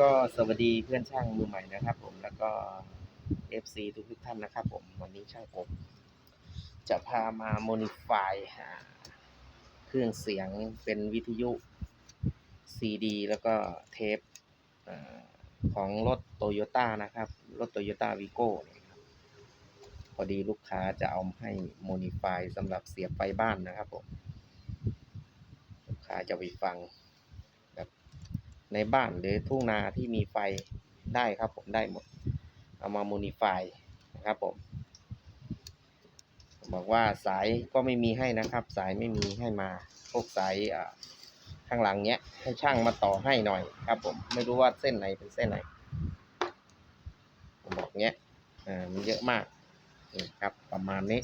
ก็สวัสดีเพื่อนช่างมือใหม่นะครับผมแล้วก็ FC ทุกทุกท่านนะครับผมวันนี้ช่างกบจะพามาโมนิฟายเครื่องเสียงเป็นวิทยุ CD แล้วก็เทปอของรถโตโยต้านะครับ รถโตโยต้าวีโก้นี่ครับพอดีลูกค้าจะเอาให้โมนิฟายสำหรับเสียบไฟบ้านนะครับผม ลูกค้าจะไปฟัง ในบ้านหรือทุ่งนาที่มีไฟได้ครับผมได้หมด เอามาโมนิฟายนะครับผม บอกว่าสายก็ไม่มีให้นะครับ สายไม่มีให้มาพวกสายข้างหลังเนี้ย ให้ช่างมาต่อให้หน่อยครับผมไม่รู้ว่าเส้นไหนเป็นเส้นไหนผมบอกเนี้ยอ่ามันเยอะมากนี่ครับประมาณนี้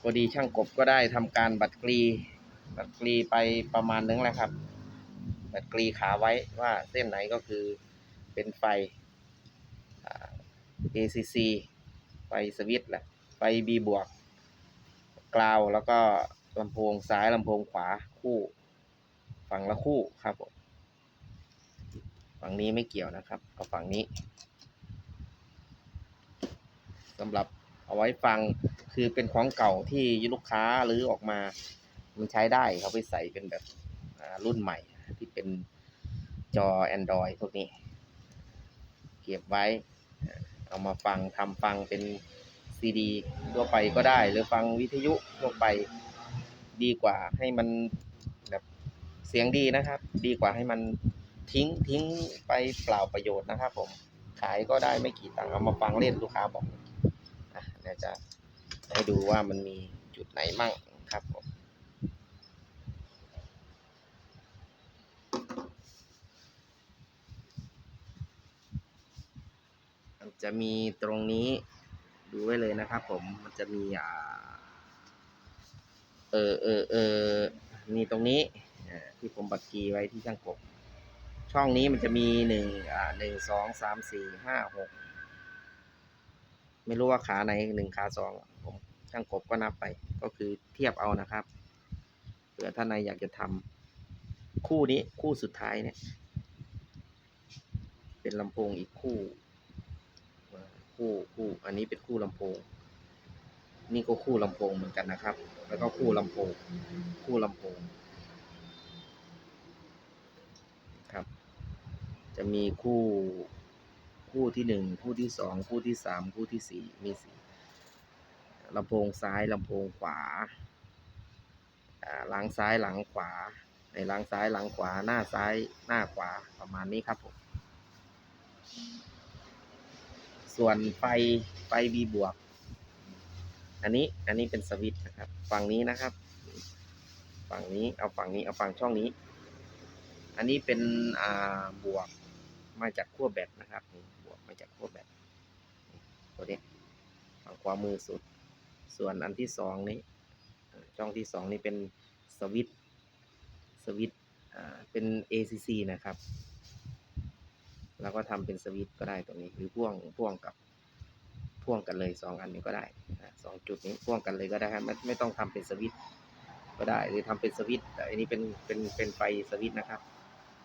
พอดีช่างกบก็ได้ทำการบัดกรีบัดกรีไปประมาณนึงแล้วครับ บัดกรีขาไว้ว่าเส้นไหนก็คือเป็นไฟ ACC ไฟสวิตช์แหละ ไฟ B บวกกราวแล้วก็ลำโพงซ้ายลำโพงขวาคู่ฝั่งละคู่ครับผมฝั่งนี้ไม่เกี่ยวนะครับกับฝั่งนี้สำหรับเอาไว้ฟังคือเป็นของเก่าที่ลูกค้ารื้อออกมา มันใช้ได้เขาไปใส่เป็นแบบรุ่นใหม่ ที่เป็นจอ Android พวกนี้ เก็บไว้ เอามาฟังทำฟังเป็นซีดีทั่วไปก็ได้ หรือฟังวิทยุทั่วไปดีกว่าให้มันแบบเสียงดีนะครับ ดีกว่าให้มันทิ้งทิ้งไปเปล่าประโยชน์นะครับผมขายก็ได้ไม่กี่ตังค์เอามาฟังเล่นลูกค้าบอกอะเดี๋ยวจะให้ดูว่ามันมีจุดไหนมั่งครับผม จะมีตรงนี้ดูไว้เลยนะครับ ผมมันจะมีอ่าเออเออเออมีตรงนี้ที่ผมบัตรกีไว้ที่ช่างกบ ช่องนี้มันจะมีหนึ่งอ่าหนึ่งสองสามสี่ห้าหกไม่รู้ว่าขาไหนหนึ่งขาสองผมช่างกบก็นับไป ก็คือเทียบเอานะครับเผื่อท่านใดอยากจะทำคู่นี้คู่สุดท้ายเนี่ย เป็นลำโพงอีกคู่ คู่คู่ อันนี้เป็นคู่ลำโพง นี่ก็คู่ลำโพงเหมือนกันนะครับ แล้วก็คู่ลำโพง คู่ลำโพง ครับ จะมีคู่คู่ที่หนึ่งคู่ที่สองคู่ที่สามคู่ที่สี่มีสี่ลำโพงซ้ายลำโพงขวาหลังซ้ายหลังขวา ในหลังซ้ายหลังขวาหน้าซ้ายหน้าขวาประมาณนี้ครับผม ส่วนไฟไฟ B บวก อันนี้อันนี้เป็นสวิตช์นะครับ ฝั่งนี้นะครับ ฝั่งนี้เอาฝั่งนี้เอาฝั่งช่องนี้ อันนี้เป็นอ่าบวกมาจากขั้วแบตนะครับบวกมาจากขั้วแบตตัวนี้ฝั่งขวามือสุด ส่วนอันที่สองนี้ช่องที่สองนี่เป็นสวิตช์สวิตช์อ่าเป็น ACC นะครับ แล้วก็ทำเป็นสวิตก็ได้ตรงนี้ หรือพ่วงพ่วงกับพ่วงกันเลยสองอันนี้ก็ได้นะสองจุดนี้พ่วงกันเลยก็ได้ครับไม่ไม่ต้องทำเป็นสวิตก็ได้หรือทำเป็นสวิตแต่อันนี้เป็นเป็นเป็นไฟสวิตนะครับ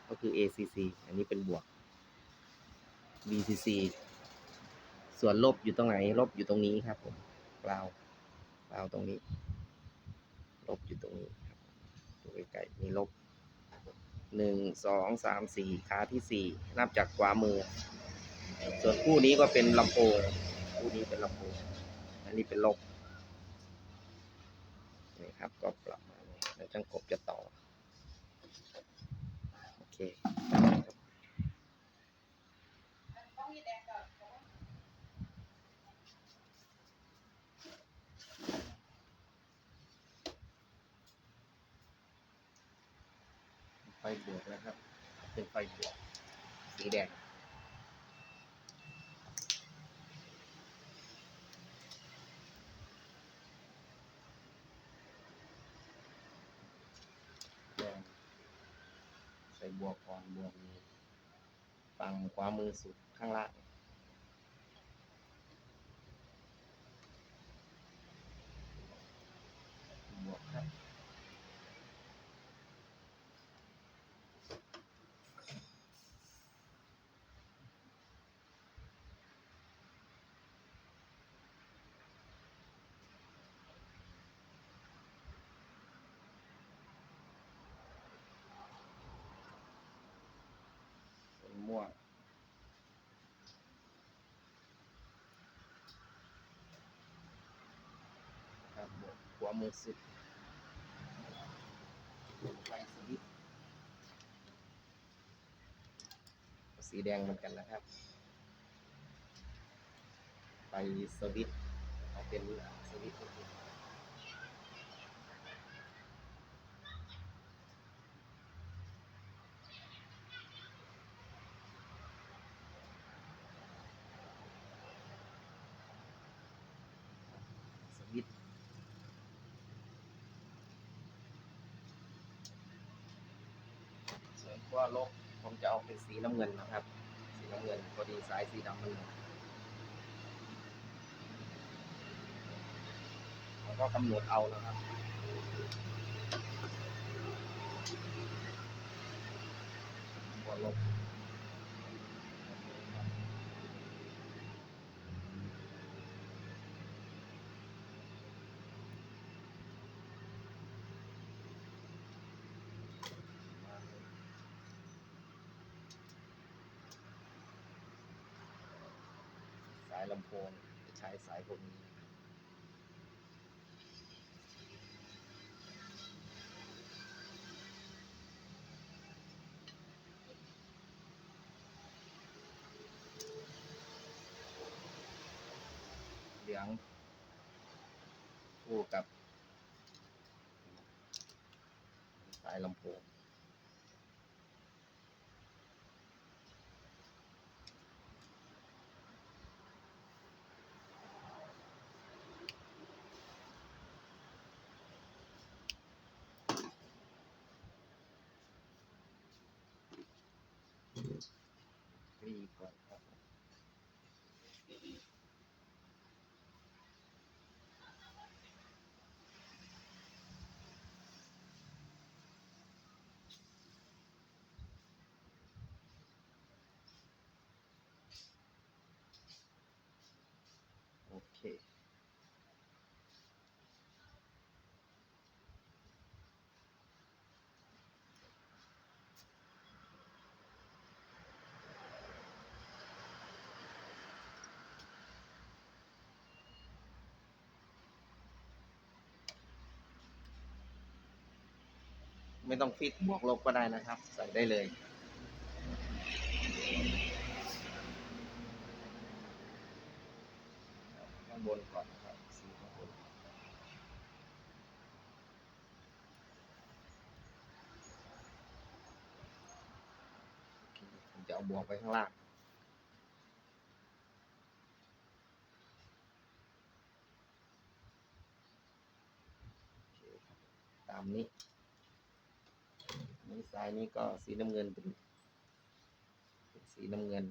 ก็คือ ACC อันนี้เป็นบวก BCC ส่วนลบอยู่ตรงไหน ลบอยู่ตรงนี้ครับผมกลาวกลาวตรงนี้ ลบอยู่ตรงนี้ครับดูใกล้ๆมีลบ หนึ่งสองสามสี่ขาที่สี่นับจากขวามือ ส่วนคู่นี้ก็เป็นลำโพงคู่นี้เป็นลำโพงอันนี้เป็นลบนี่ครับก็ประมาแล้วจังกบจะต่อ โอเค บไฟบวกนะครับ เป็นไฟบวกสีแดงแดงใส่บวกก่อนบวกมีฝั่งขวามือสุดข้างล่าง บวกครับ ม่วงครับบ วกหัวมือสุดไฟสวิตสีแดงเหมือนกันนะครับ ไปสวิตเอาเป็นสวิตช์ก็คือสวิตช์ส่ ว่าลบผมจะเอาเป็นสีน้ำเงินนะครับ สีน้ำเงินพอดีสายสีดำมันแล้วก็กำหนดเอานะครับขั้วลบายลำโพงจะใช้สายพวกนี้นะครับเหลืองคู่กับ สายลำโพง รีบก่อนค ไม่ต้องฟิกบวกลบก็ได้นะครับ ใส่ได้เลยข้างบนก่อนนะครับสีข้างบนผมจะเอาบวกไปข้างล่างตามนี้ ซ้ายนี้ก็สีน้ำเงินเป็นสีน้ำเงิน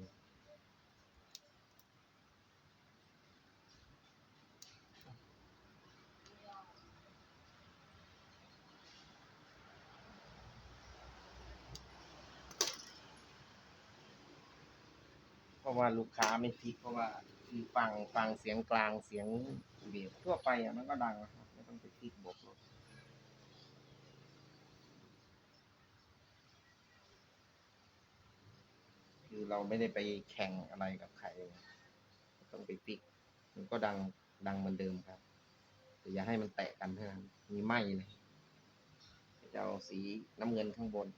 เพราะว่าลูกค้าไม่ฟิกเพราะว่าฟังฟังเสียงกลางเสียงเบียบทั่วไปอะมันก็ดังนะครับไม่ต้องไปฟิกบวกลบคือ เราไม่ได้ไปแข่งอะไรกับใครต้องไปฟิก มันก็ดังดังเหมือนเดิมครับแต่อย่าให้มันแตะกันเท่านั้นมีไหมเลยจะเอาสีน้ำเงินข้างบน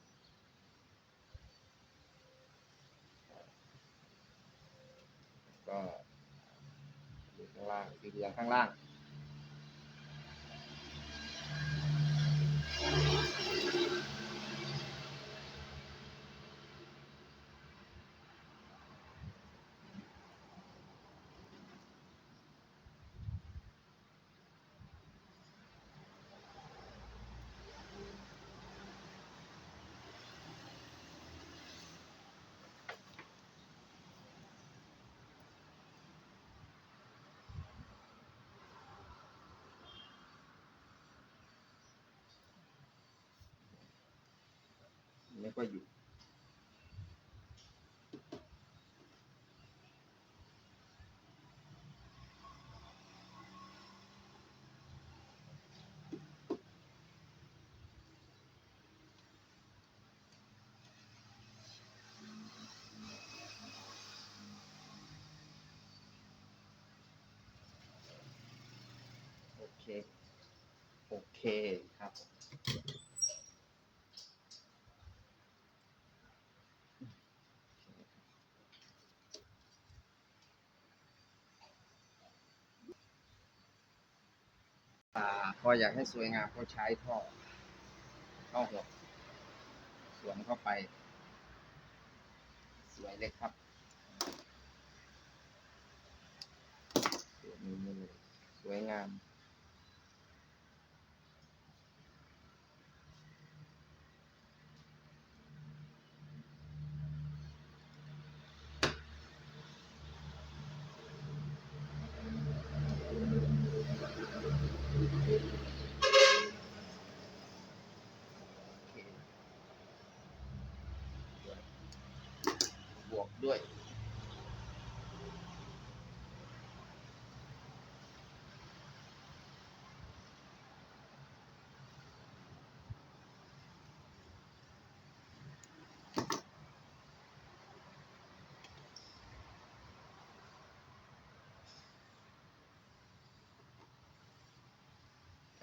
ก็ข้างล่างสีเหลืองข้างล่าง แล้วก็อยู่ โอเค โอเคครับ อ่าพออยากให้สวยงามก็ใช้ท่อท่อหกสวมเข้าไป สวยเลยครับสวยมือเลยสวยงาม ด้วย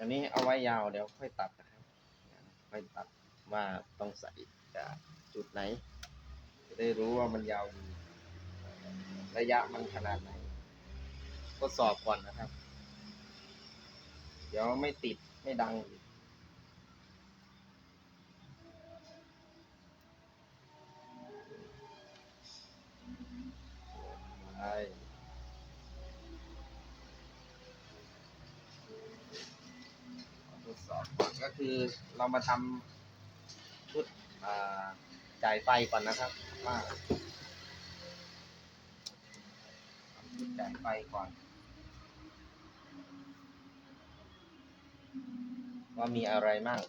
อันนี้เอาไว้ยาวเดี๋ยวค่อยตัดนะครับ ค่อยตัดว่าต้องใส่จากจุดไหน ได้รู้ว่ามันยาวระยะมันขนาดไหนก็สอบก่อนนะครับ เดี๋ยวไม่ติดไม่ดังอีกใช่ทดสอบก่อนก็คือเรามาทำชุดจ่ายไฟก่อนนะครับ ว่าทำชุดจ่ายไฟก่อน ว่ามีอะไรมั่ง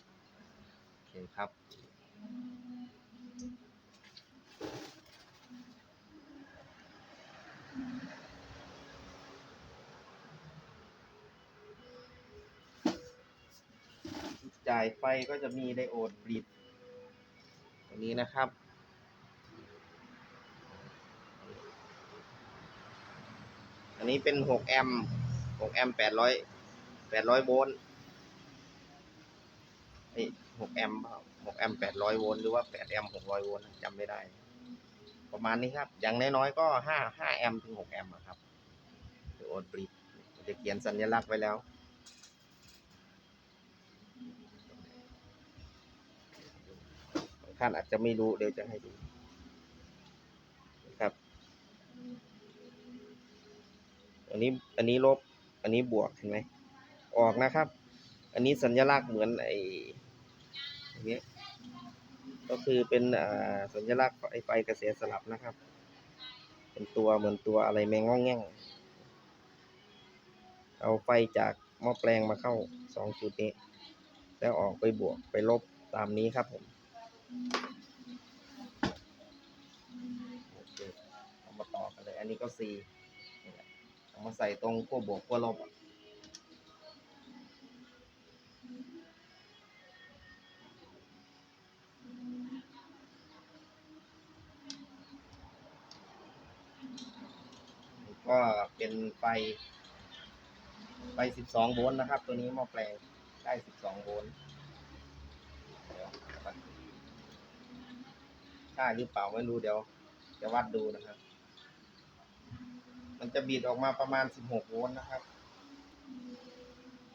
โอเคครับจ่ายไฟก็จะมีไดโอดบลิดตัวนี้นะครับ อันนี้เป็น6แอมป์6แอมป์800 800โวลต์เอ้ย6แอมป์6แอมป์800โวลต์หรือว่า8แอมป์600โวลต์จำไม่ได้ ประมาณนี้ครับ อย่างน้อยๆก็5 5แอมป์ถึง6แอมป์อะครับไดโอดบลิดจะเขียนสัญลักษณ์ไว้แล้วท่านอาจจะไม่รู้เดี๋ยวจะให้ดูนะครับ อันนี้อันนี้ลบ อันนี้บวกเห็นไหมออกนะครับ อันนี้สัญลักษณ์เหมือนไอ้อย่างเงี้ยก็คือเป็นอ่าสัญลักษณ์ไอไฟกระแสสลับนะครับ เป็นตัวเหมือนตัวอะไรแมงง่องแง่งเอาไฟจากหม้อแปลงมาเข้าสองจุดนี้ แล้วออกไปบวกไปลบตามนี้ครับผมโอเคเอามาต่อกันเลย อันนี้ก็ C นี่ เอามาใส่ตรงขั้วบวกขั้วลบก็เป็นไฟ ไฟ 12 โวลต์นะครับ ตัวนี้หม้อแปลงได้ 12 โวลต์เดี๋ยววัดใช่หรือเปล่าไม่รู้เดี๋ยว จะวัดดูนะครับ มันจะบีดออกมาประมาณ 16 โวลต์นะครับ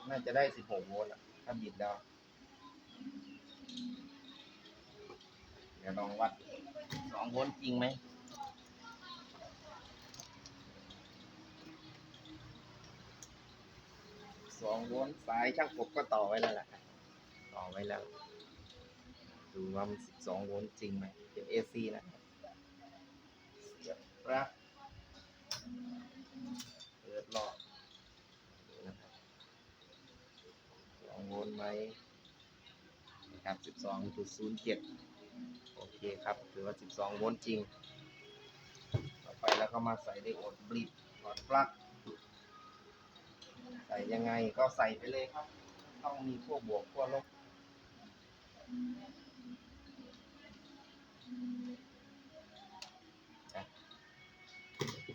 น่าจะได้ 16 โวลต์อะถ้าบีดแล้วเดี๋ยวลองวัด 2 โวลต์จริงไหมสองโวลต์สายช่างกบก็ต่อไว้แล้วแหละต่อไว้แล้ว ดูว่ามัน12โวลต์จริงไหมเป็น AC นะครับเสียบปลั๊ก เปิดลอดดูนะครับ2โวลต์ไหมนะครับ12.07โอเคครับถือว่า12โวลต์จริง ต่อไปแล้วก็มาใส่ไดโอดบลิดหลอดปลั๊กใส่ยังไงก็ใส่ไปเลยครับ ต้องมีขั้วบวกขั้วลบ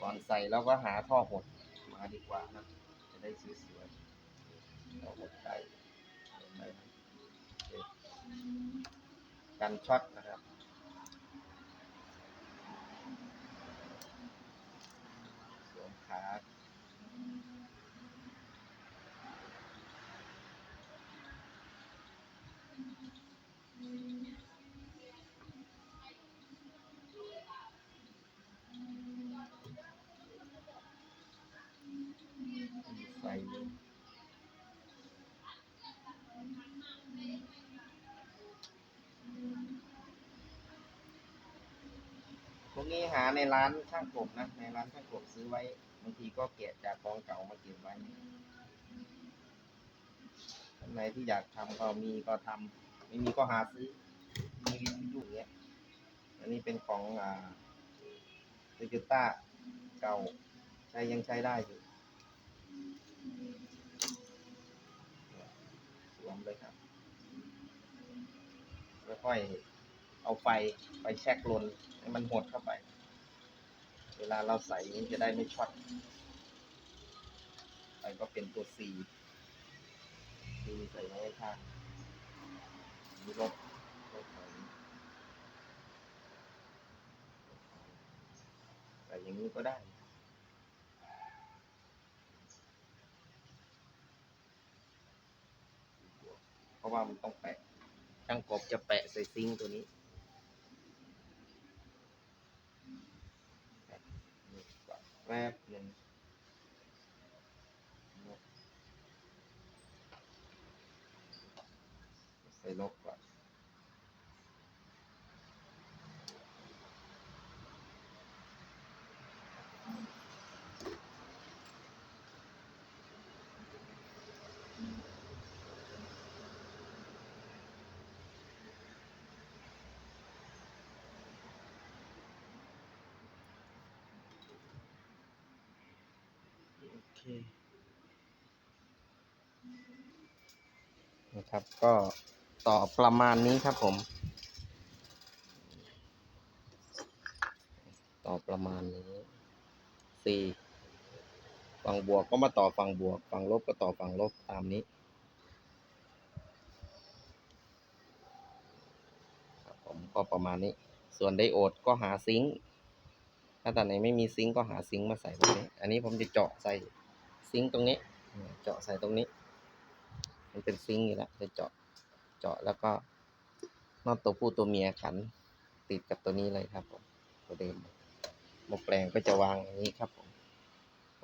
ก่อนใส่เราก็หาท่อหด มาดีกว่านะจะได้สวยๆเราเอาหมดไก่ลงไปนะกันช็อตนะครับสวมขาในี้หาในร้านช่างกบนะ ในร้านช่างกบซื้อไว้บางทีก็เกะจากของเก่ามาเก็บไว้ท่านไหนที่อยากทำก็มีก็ทำไม่มีก็หาซื้อ มีวิทยุอย่างเงี้ย อันนี้เป็นของอ่าโตโยต้าเก่าใช้ยังใช้ได้อยู่สวมเลยครับค่อยๆเอาไฟไปแช็กลน ให้มันหดเข้าไป เวลาเราใส่นี้จะได้ไม่ช็อตไปก็เป็นตัว C C ใส่ไว้ข้างมีรถรถถอยใส่อย่างนี้ก็ได้เพราะว่ามันต้องแปะช่างกบจะแปะใส่ซิงตัวนี้แปะนี่ก่อน แป๊บหนึ่งใส่ลบก่อ เคนะครับ ก็ต่อประมาณนี้ครับผม ต่อประมาณนี้สี่ฝั่งบวกก็มาต่อฝั่งบวก ฝั่งลบก็ต่อฝั่งลบตามนี้ครับผมก็ประมาณนี้ ส่วนไดโอดก็หาซิงค์ถ้าตอนไหนไม่มีซิงค์ก็หาซิงค์มาใส่ตรงนี้ อันนี้ผมจะเจาะใส่ ซิงค์ตรงนี้ เจาะใส่ตรงนี้ มันเป็นซิงค์อยู่แล้วจะเจาะ เจาะแล้วก็นอตตัวผู้ตัวเมียขัน ติดกับตัวนี้เลยครับผมตัวเดิมหมดแปลงก็จะวางอย่างนี้ครับผม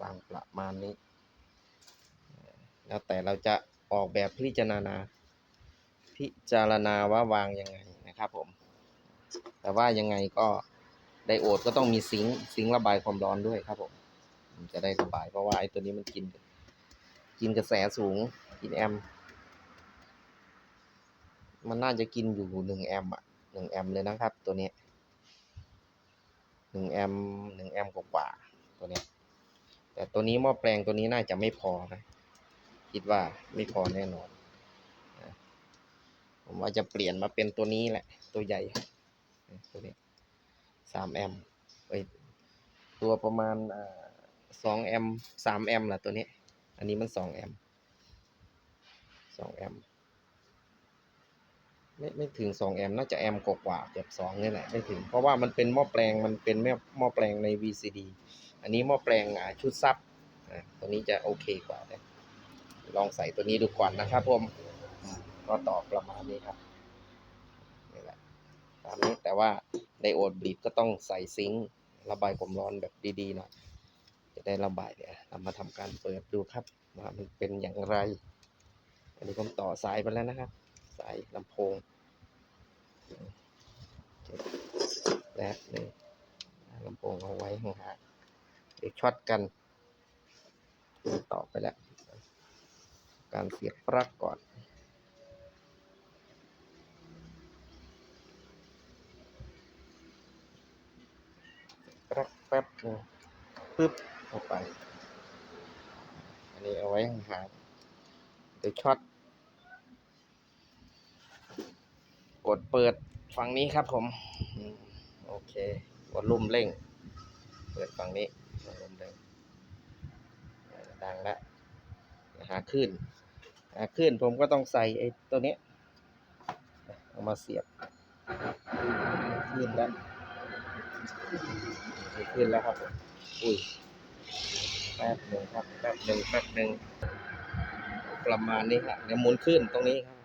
วางประมาณนี้ แล้วแต่เราจะออกแบบพิจารณา พิจารณาว่าวางยังไงนะครับผม แต่ว่ายังไงก็ไดโอดก็ต้องมีซิงค์ซิงค์ระบายความร้อนด้วยครับผม มันจะได้ระบายเพราะว่าไอ้ตัวนี้มันกิน กินกระแสสูง กินแอม มันน่าจะกินอยู่หนึ่งแอมอะหนึ่งแอมเลยนะครับ ตัวนี้หนึ่งแอมหนึ่งแอมกว่าตัวนี้ แต่ตัวนี้หม้อแปลงตัวนี้น่าจะไม่พอนะ คิดว่าไม่พอแน่นอนผมว่าจะเปลี่ยนมาเป็นตัวนี้แหละ ตัวใหญ่ ตัวนี้สามแอมเอ้ยตัวประมาณอ่า สองแอมสามแอมป์แหละตัวนี้ อันนี้มันสองแอมสองแอมไม่ไม่ถึงสองแอมน่าจะแอมกว่าเกือบสองนี่แหละไม่ถึง เพราะว่ามันเป็นหม้อแปลงมันเป็นแม่หม้อแปลงใน VCD อันนี้หม้อแปลงชุดซับตัวนี้จะโอเคกว่านะลองใส่ตัวนี้ดูก่อนนะครับผมอืมก็ต่อประมาณนี้ครับนี่แหละตามนี้แต่ว่าไดโอดบีดก็ต้องใส่ซิงค์ระบายความร้อนแบบดีๆหน่อย จะได้ระบายเนี่ยเรามาทำการเปิดดูครับว่ามันเป็นอย่างไร อันนี้ผมต่อสายไปแล้วนะครับ สายลำโพงและนี่ลำโพงเอาไว้ห่างๆเดี๋ยวช็อตกัน ต่อไปแล้ว การเสียบปลั๊กก่อนปลั๊กแป๊บหนึงปึ๊บ เข้าไป อันนี้เอาไว้ห่างๆเดี๋ยวช็อต กดเปิดฝั่งนี้ครับผม โอเคกดลุ่มเร่ง เปิดฝั่งนี้กดลุ่มเร่ง ดังแล้วหาขึ้นอ่าขึ้นผมก็ต้องใส่ไอ้ตัวนี้เอามาเสียบ ขึ้นแล้ว ขึ้นแล้วครับผมอุ้ย แป๊บหนึ่งครับแป๊บหนึ่งแป๊บหนึ่งประมาณนี้ครับเดี๋ยวหมุนขึ้นตรงนี้ครับ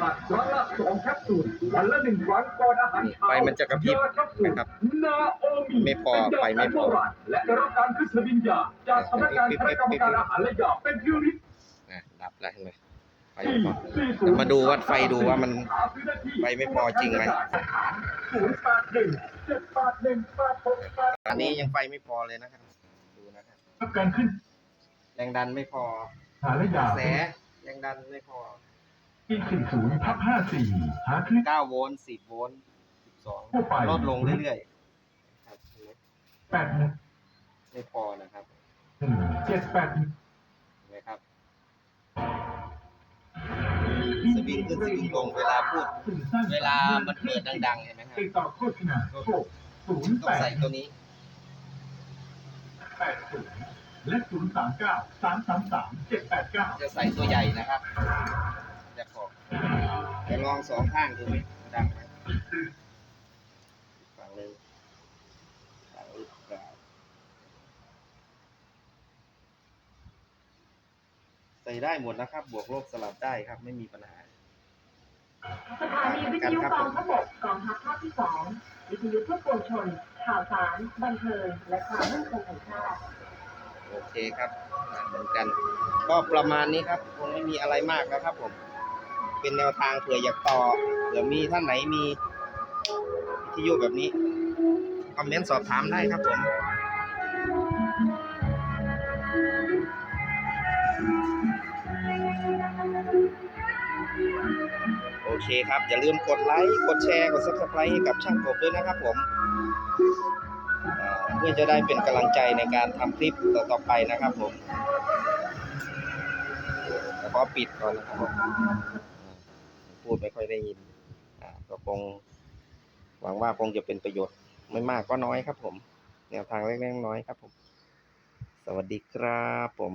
ผักวันละสองแคปซูลวันละหนึ่งครั้งก่อนอาหารนี่เช้าไฟมันจะกระพริบยาแคปซูลนะครับนาโอมิไม่พอเป็นยาไฟไม่พอแผนโบราณและได้รับการขึ้นทะเบียนยาจากสำนักงานคณะกรรมการอาหารและยาเป็นที่รินะดับแล้วเห็นไหม ไฟสี่ไม่พอสี่ศูเดี๋นยวย์มาดูวัดไฟดูว่ามันหาซื้อได้ที่ไฟไม่พอจริงไหมศูนย์แปดหนึ่งเจ็ดแปดหนึ่งแปดหกแปดอันนี้ยังไฟไม่พอเลยนะครับ ดูนะครับรับการขึ้นแรงดันไม่พอหาและยากระแสแรงดันไม่พออีกสี่ศูนย์ทับห้าสี่หาคลิป9โวลต์10โวลต์ทั่วไป12ลดลงเรื่อยๆครับเห็นไหมแปดหนึ่งไม่พอนะครับหนึ่งเจ็ดแปด สวิงขึ้นสวิงลงเวลาพูด เวลามันเปิดดังๆเห็นไหมครับติดต่อโฆษณาโทรศูนย์ต้แปองดใส่ตัวนี้ แปดศูนย์และศูนย์สามเก้าสามสามสามเจ็ดแปดเก้าจะใส่ตัวใหญ่นะครับจะขอบจะลองสองข้างดูไหมดังไหมฝั่งหนึ่งฝั่งหรือเปล่าใส่ได้หมดนะครับ บวกลบสลับได้ครับ ไม่มีปัญหาสถานีวิทยุกองทัพบกกองทัพภาคที่สองวิทยุเพื่อปวงชน ข่าวสาร บันเทิง และความมั่นคงแห่งชาติโอเคครับอ่าเหมือนกัน ก็ประมาณนี้ครับคงไม่มีอะไรมากแล้วครับ ผม เป็นแนวทางเผื่ออยากต่อเผื่อมีท่านไหนมีวิทยุแบบนี้คอมเมนต์สอบถามได้ครับผม โอเคครับ อย่าลืมกดไลค์ กดแชร์ กด subscribe ให้กับช่างกบด้วยนะครับผมเพื่อจะได้เป็นกำลังใจในการทำคลิปต่อๆไปนะครับผมแล้วก็ปิดก่อนนะครับผมพูดไม่ค่อยได้ยินก็คงหวังว่าคงจะเป็นประโยชน์ไม่มากก็น้อยครับผมแนวทางเล็กๆน้อยครับผม สวัสดีครับผม